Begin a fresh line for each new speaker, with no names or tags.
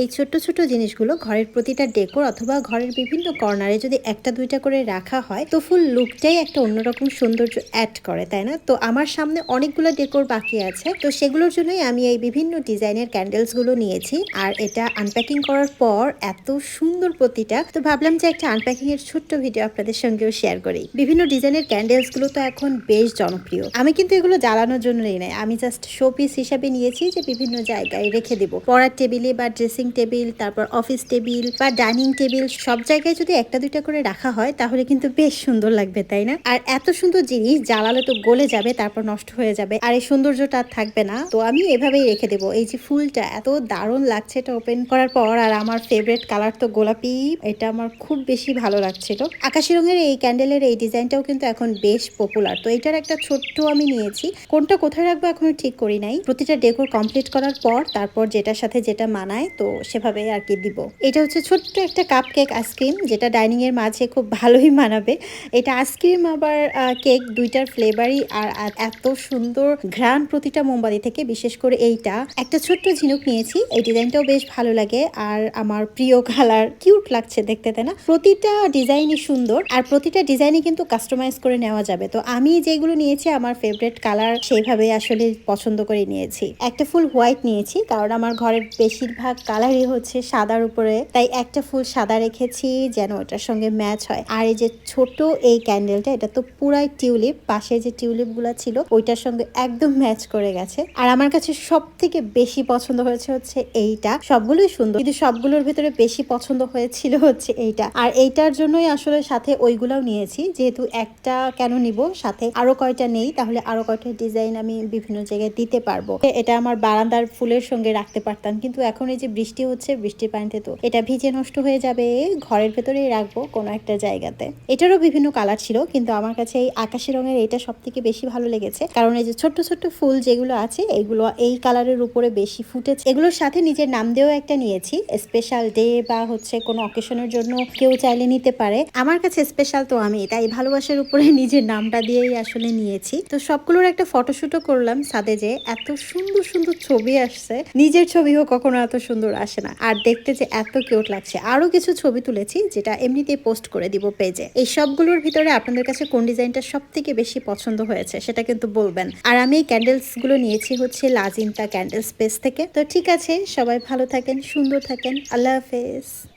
এই ছোট্ট ছোট্ট জিনিসগুলো ঘরের প্রতিটা ডেকোর অথবা ঘরের বিভিন্ন কর্নারে যদি একটা দুইটা করে রাখা হয়, তো ফুল লুকটাই একটা অন্যরকম সৌন্দর্য অ্যাড করে, তাই না? তো আমার সামনে অনেকগুলো ডেকোর বাকি আছে, তো সেগুলোর জন্যই আমি এই বিভিন্ন ডিজাইনের ক্যান্ডেলসগুলো নিয়েছি। আর এটা আনপ্যাকিং করার পর এত সুন্দর প্রতিটা, তো ভাবলাম যে একটা আনপ্যাকিং এর ছোট্ট ভিডিও আপনাদের সঙ্গেও শেয়ার করি। বিভিন্ন ডিজাইনের ক্যান্ডেলসগুলো তো এখন বেশ জনপ্রিয়। আমি কিন্তু এগুলো জ্বালানোর জন্য নিই, আমি জাস্ট শো পিস হিসাবে নিয়েছি যে বিভিন্ন জায়গায় রেখে দেবো। পড়ার টেবিলে বা ড্রেসিং টেবিল, তারপর অফিস টেবিল বা ডাইনিং টেবিল সব জায়গায় যদি একটা, দুইটা করে রাখা হয়, তাহলে কিন্তু বেশ সুন্দর লাগবে, তাই না? আর এত সুন্দর জিনিস জ্বালালে তো গলে যাবে, তারপর নষ্ট হয়ে যাবে, আর এই সৌন্দর্যটা থাকবে না। তো আমি এভাবেই রেখে দেবো। এই যে ফুলটা এত দারুণ লাগছে এটা ওপেন করার পর, আর আমার ফেভারিট কালার তো গোলাপি। এটা আমার খুব বেশি ভালো লাগছিল। আকাশি রঙের এই ক্যান্ডেলের এই ডিজাইনটাও কিন্তু এখন বেশ পপুলার তো এটার একটা ছোট্ট আমি নিয়েছি। কোনটা কোথায় রাখব এখনও ঠিক করি নাই। প্রতিটা ডেকোর কমপ্লিট করার পর, তারপর যেটার সাথে যেটা মানায়, তো সেভাবে আর কি দিব। এটা হচ্ছে ছোট্ট একটা কাপ কেক আইসক্রিম যেটা ডাইনিং এর মাঝে খুব ভালোই মানাবে। এটা আইসক্রিম আবার কেক দুইটার ফ্লেভারই আর এত সুন্দর ঘ্রাণ প্রতিটা মোমবাতি থেকে, বিশেষ করে এইটা। একটা ছোট্ট ঝিনুক নিয়েছি, এই ডিজাইনটাও বেশ ভালো লাগে, আর আমার প্রিয় কালার কিউট লাগছে দেখতে, তাই না? প্রতিটা ডিজাইনই সুন্দর, আর প্রতিটা ডিজাইনই কিন্তু কাস্টমাইজ করে নেওয়া যাবে। তো আমি যেগুলো নিয়েছি, আমার ফেভারিট কালার সেইভাবে আসলে পছন্দ করে নিয়েছি। একটা ফুল হোয়াইট নিয়েছি, কারণ আমার ঘরের বেশিরভাগ কালারই হচ্ছে সাদার উপরে। তাই একটা ফুল সাদা রেখেছি যেন ওটার সঙ্গে ম্যাচ হয়। আর এই যে ছোট এই ক্যান্ডেলটা, এটা তো পুরাই টিউলিপ। পাশে যে টিউলিপগুলো ছিল, ওইটার সঙ্গে একদম ম্যাচ করে গেছে। আর আমার কাছে সব থেকে বেশি পছন্দ হয়েছে হচ্ছে এইটা। সবগুলোই সুন্দর, কিন্তু সবগুলোর ভিতরে বেশি পছন্দ হয়েছিল হচ্ছে এইটা। আর এইটার জন্যই আসলে সাথে ওইগুলাও নিয়েছি। যেহেতু একটা কেন নিব, সাথে আরও কয়টা নেই, তাহলে আরও কয়টা ডিজাইন আমি বিভিন্ন জায়গায় দিতে পারব। এটা আমার বারান্দার ফুলের সঙ্গে রাখতে পারতাম, কিন্তু এখন এই যে বৃষ্টি হচ্ছে, বৃষ্টির পানিতে তো এটা ভিজে নষ্ট হয়ে যাবে, ঘরের ভেতরেই রাখব কোনো একটা জায়গাতে। এটারও বিভিন্ন কালার ছিল, কিন্তু আমার কাছে এই আকাশি রঙের এটা সব থেকে বেশি ভালো লেগেছে। কারণ এই যে ছোট্ট ছোট্ট ফুল যেগুলো আছে, এগুলো এই কালারের উপরে বেশি ফুটেছে। এগুলোর সাথে নিজের নাম দিয়েও একটা নিয়েছি স্পেশাল ডে বা হচ্ছে কোনো অকেশনের জন্য কেউ চাইলে নিতে পারে। আমার কাছে স্পেশাল তো আমি, তাই ভালোবাসার উপরে নিজের নামটা দিয়েই আসলে নিয়েছি। তো সবগুলোর একটা ফটোশুটও করলাম সাদে যে এত সুন্দর সুন্দর ছবি আসছে। নিজের ছবিও কখনো এত সুন্দর আসে না। আর দেখতে যে এত কিউট লাগছে। আরও কিছু ছবি তুলেছি যেটা এমনিতেই পোস্ট করে দিব পেজে এই সবগুলোর ভিতরে আপনাদের কাছে কোন ডিজাইনটা সব থেকে বেশি পছন্দ হয়েছে সেটা কিন্তু বলবেন। আর আমি এই ক্যান্ডেলসগুলো নিয়েছি হচ্ছে লাজিন্তা ক্যান্ডেলস পেজ থেকে। তো ঠিক আছে, সবাই ভালো থাকেন, সুন্দর থাকেন। আল্লাহ হাফেজ।